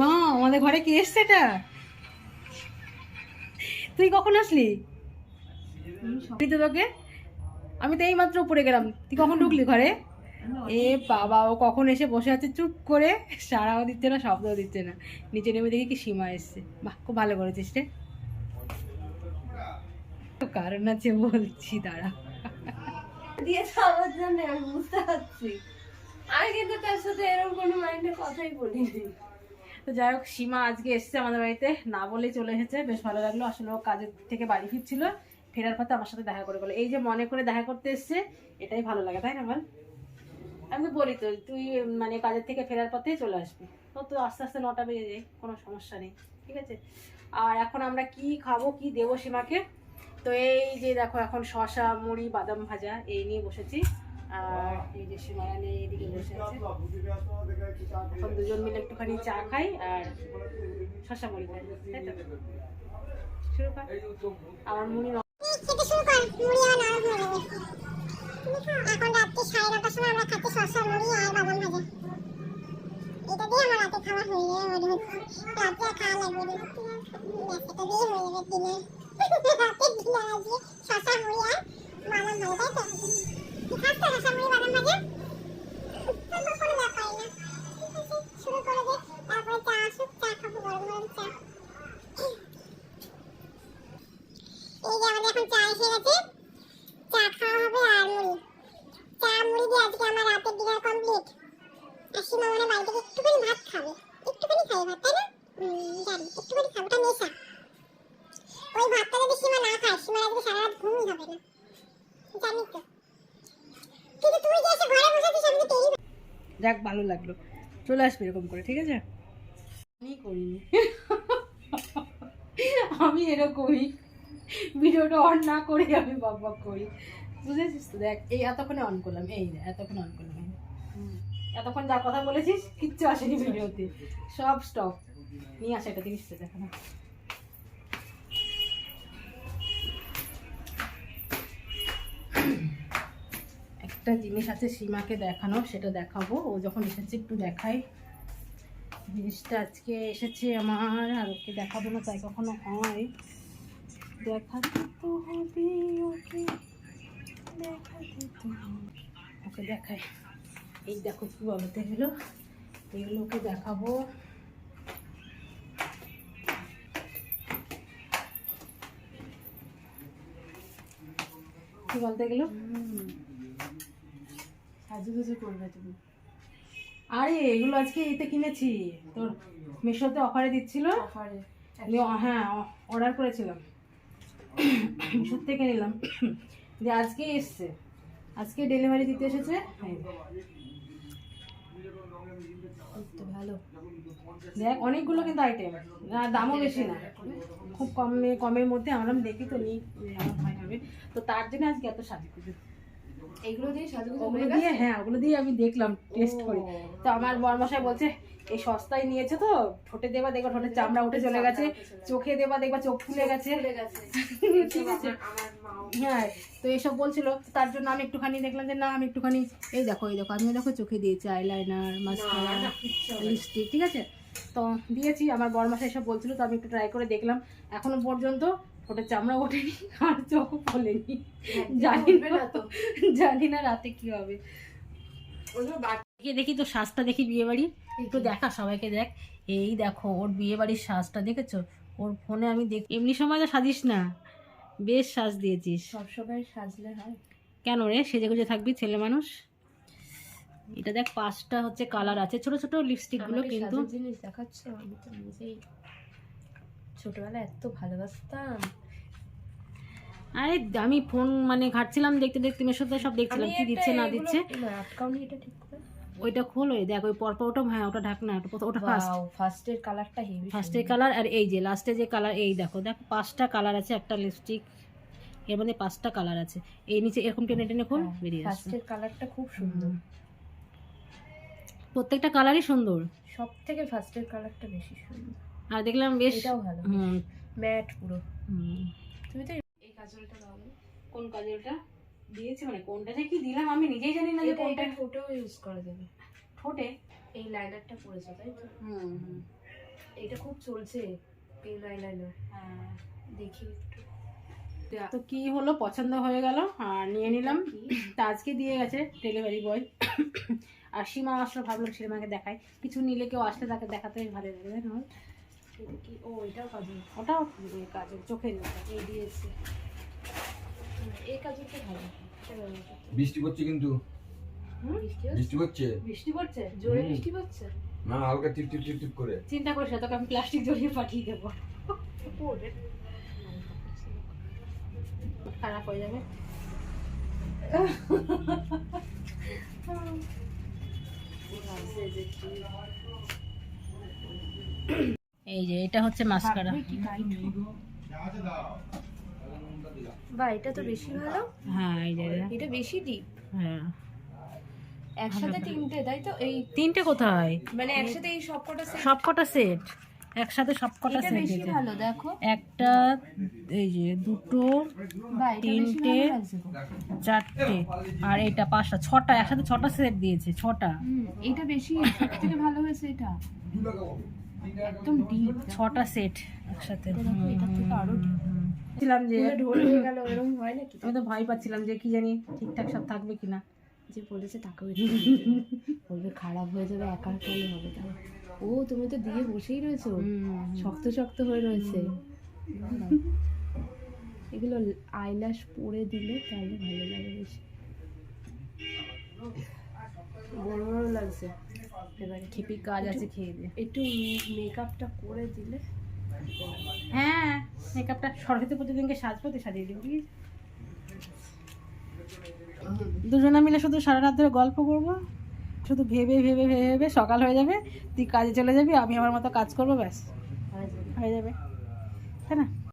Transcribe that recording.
মা আমাদের ঘরে কে এসছে এটা? তুই কখন আসলি? তো তোকে, আমি তো এইমাত্র উপরে গেলাম। তুই কখন ঢুকলি ঘরে? এ বাবা, ও কখন এসে বসে আছে চুপ করে? সারাও দিচ্ছে না, শব্দও দিচ্ছে না। নিচে নেমে দেখি কি সীমা এসছে। বাহ, খুব ভালো করেছিস রে। কারণ আছে বলছি, দাঁড়া। দিয়ে খাওয়ার জন্য আমি বুঝতে পারছি। আমি কিন্তু তার সাথে এরকম কোনো মাইন্ডে কথাই বলিনি। তো যাই হোক, সীমা আজকে এসছে আমাদের বাড়িতে। না বলে চলে এসেছে। বেশ ভালো লাগল। আসলে ও কাজের থেকে বাড়ি ফিরছিল। ফেরার পথে আমার সাথে দেখা করে গেলো। এই যে মনে করে দেখা করতে এসছে, এটাই ভালো লাগে, তাই না, বল? আমি বলি তো, তুই মানে কাজের থেকে ফেরার পথেই চলে আসবি। তো তো আস্তে আস্তে নটা বেজে যায়, কোনো সমস্যা নেই, ঠিক আছে? আর এখন আমরা কি খাব, কি দেবো সীমাকে? তো এই যে দেখো, এখন শশা মুড়ি, বাদাম ভাজা, এই নিয়ে বসেছি। আর এই যে দুজন মিলে একটুখানি চা খাই আর শশা মুড়ি খাই, তাই তো? শুরু আমার মুড়ি খেতে শুরু কর, মুড়ি আর নাড়ু হয়ে যাবে। এখন রাত্রি সাড়ে নটার সময় আমরা খাচ্ছি শসা মুড়ি আর বাদাম ভাজা। এটা দিয়ে হয়ে যাবে তো? এই যে আমাদের এখন চা এসে গেছে চা খাওয়া হবে আর মুড়ি চা মুড়ি দিয়ে আজকে আমার রাতের ডিনার কমপ্লিট আর সীমা মনে হয় বাড়ি থেকে একটুখানি ভাত খাবে একটুখানি খাবে ভাত তাই না হুম, জানি একটুখানি খাবে ওটা নেশা ওই ভাতটা যদি সীমা না খায় সীমার আজকে সারা রাত ঘুমই হবে না জানি তো কিন্তু তুই যে এসে ঘরে বসেছিস আমি তো টেরই যাক, ভালো লাগল। চলে আসবে এরকম করে, ঠিক আছে? আমি করিনি। আমি এরকমই। ভিডিওটা অন না করে আমি বক বক করি। বুঝেছিস তো? দেখ, এই এতক্ষণে অন করলাম। এই দেখ এতক্ষণে অন করলাম। এতক্ষণ যা কথা বলেছিস, কিচ্ছু আসেনি ভিডিওতে। সব স্টপ নিয়ে আসে, এটা দেখিস তো না একটা জিনিস আছে সীমাকে দেখানো, সেটা দেখাবো। ও যখন এসেছে একটু দেখাই। জিনিসটা আজকে এসেছে আমার, আর ওকে দেখাবো না, তাই কখনো হয়। দেখাতে হবে ওকে, দেখাতে দেখাই। এই দেখো কি বলতে গেলো এগুলো ওকে দেখাবো। কি বলতে গেলো? সাজুগুজু করবে তুমি। আরে এগুলো আজকে এতে কিনেছি। তোর মিশোতে অফারে দিচ্ছিল? অফারে। হ্যাঁ অর্ডার করেছিলাম। মিশোর থেকে নিলাম। দিয়ে আজকে এসছে। আজকে ডেলিভারি দিতে এসেছে। ভালো। দেখ অনেকগুলো কিন্তু আইটেম দামও বেশি না। খুব কমে কমের মধ্যে আমরা দেখি তো নিই আমার হবে। তো তার জন্য আজকে এত সাজি এইগুলো দিয়ে ওগুলো দিয়ে হ্যাঁ ওগুলো দিয়ে আমি দেখলাম টেস্ট করে। তো আমার বরমশাই বলছে এই সস্তায় নিয়েছে তো ঠোঁটে দেবা দেখবা ঠোঁটের চামড়া উঠে চলে গেছে চোখে দেবা দেখবা চোখ ফুলে গেছে। ঠিক আছে। আমার মাও। হ্যাঁ তো এইসব বলছিল তার জন্য আমি একটুখানি দেখলাম যে না আমি একটুখানি এই দেখো এই দেখো আমিও দেখো চোখে দিয়েছি আইলাইনার মাস্কারা। লিপস্টিক ঠিক আছে? তো দিয়েছি আমার বড় মাসে এসব বলছিল তো আমি একটু ট্রাই করে দেখলাম। এখনও পর্যন্ত ওটা চামড়া ওঠেনি আর চোখ ফোলেনি। জানি না তো। জানি না রাতে কি হবে। দেখি তো সাজটা দেখি বিয়ে বাড়ি একটু দেখা সবাইকে দেখ। এই দেখো ওর বিয়ে বাড়ির সাজটা দেখেছ? ওর ফোনে আমি দেখ এমনি সময় তো সাজিস না। বেশ সাজ দিয়েছিস। সবসময় সাজলে হয়। কেন রে? সেজে গুজে থাকবি ছেলে মানুষ? এটা দেখ পাঁচটা হচ্ছে কালার আছে। ছোট ছোট লিপস্টিকগুলো কিন্তু জিনিস দেখাচ্ছ? আমি তো নিজেই ছোটবেলায় এত ভালোবাসতাম। আরে আমি ফোন মানে ঘাটছিলাম দেখতে দেখতে মেশোর সাথে সব দেখছিলাম কি দিচ্ছে না দিচ্ছে। আটকাউনি এটা ঠিক করে ওইটা খোল ওই দেখ ওই পরপর ওটা হ্যাঁ ওটা ঢাকনা ওটা ওটা ফার্স্ট ফার্স্টের কালারটা হেভি ফার্স্টের কালার আর এই যে লাস্টে যে কালার এই দেখো দেখ পাঁচটা কালার আছে একটা লিপস্টিক এর মধ্যে পাঁচটা কালার আছে। এই নিচে এরকম টেনে টেনে খোল বেরিয়ে আসছে ফার্স্টের কালারটা খুব সুন্দর। প্রত্যেকটা কালারই সুন্দর। সব থেকে ফার্স্টের কালারটা বেশি সুন্দর। আর দেখলাম বেশ এটাও ভালো হুম। ম্যাট পুরো। হুম। তুমি তো এই কাজলটা দাও কোন কাজলটা? দিয়েছি মানে কোনটা যে কি দিলাম আমি নিজেই জানি না যে কোনটা। ঠোঁটেও ইউজ করা যাবে। ঠোঁটে? এই লাইনারটা পড়েছে তাই তো? হুম হুম। এটা খুব চলছে পেন আইলাইনার দেখি একটু। তো কি হলো? পছন্দ হয়ে গেল আর নিয়ে নিলাম। তা আজকে দিয়ে গেছে ডেলিভারি বয় আর সীমা আসলে ভাবলাম সীমাকে দেখায় কিছু নিলে কেউ আসলে তাকে দেখাতে ভালো লাগে তাই কি ও এটাও কাজল ওটাও কাজে চোখের মতো। এই দিয়েছে। এই কাজলটা ভালো। বৃষ্টি পড়ছে কিন্তু। বৃষ্টি পড়ছে? বৃষ্টি পড়ছে? জোরে বৃষ্টি পড়ছে? না হালকা টিপ টিপ টিপ টিপ করে। চিন্তা করিস না তোকে আমি প্লাস্টিক জড়িয়ে পাঠিয়ে দেবো। খারাপ হয়ে যাবে। এই যে এটা হচ্ছে মাস্কারা। বা এটা তো বেশি ভালো। হ্যাঁ এই যে এটা। বেশি ডিপ হ্যাঁ। একসাথে তিনটে তাই তো? এই তিনটে কোথায়? মানে একসাথে এই সবকটা সেট একসাথে সবকটা সেট বেশি ভালো দেখো। একটা এই যে দুটো বা তিনটে। চারটে। আর এটা পাঁচটা ছটা একসাথে ছটা সেট দিয়েছে ছটা। এটা বেশি ভালো হয়েছে এটা। একদম ডিপ ছটা সেট একসাথে। আরও ছিলাম যে আমি তো ভয় পাচ্ছিলাম যে কি জানি ঠিকঠাক সব থাকবে কিনা। যে বলেছে টাকা বলবে খারাপ হয়ে যাবে একা করলে হবে তাহলে। ও তুমি তো দিয়ে বসেই রয়েছো। শক্ত শক্ত হয়ে রয়েছে। এগুলো আইল্যাশ পরে দিলে তাহলে ভালো লাগে বেশি। বড় বড় লাগছে। এবারে খেপি কাজ আছে খেয়ে দিয়ে। একটু মেকআপটা করে দিলে। হ্যাঁ মেকআপটা সরস্বতী পুজোর দিনকে সাজবো তো সাজিয়ে দিবি দুজনে মিলে শুধু সারা রাত ধরে গল্প করব। শুধু ভেবে ভেবে ভেবে ভেবে সকাল হয়ে যাবে তুই কাজে চলে যাবি আমি আমার মতো কাজ করব ব্যাস। হয়ে যাবে। হয়ে যাবে। তাই না?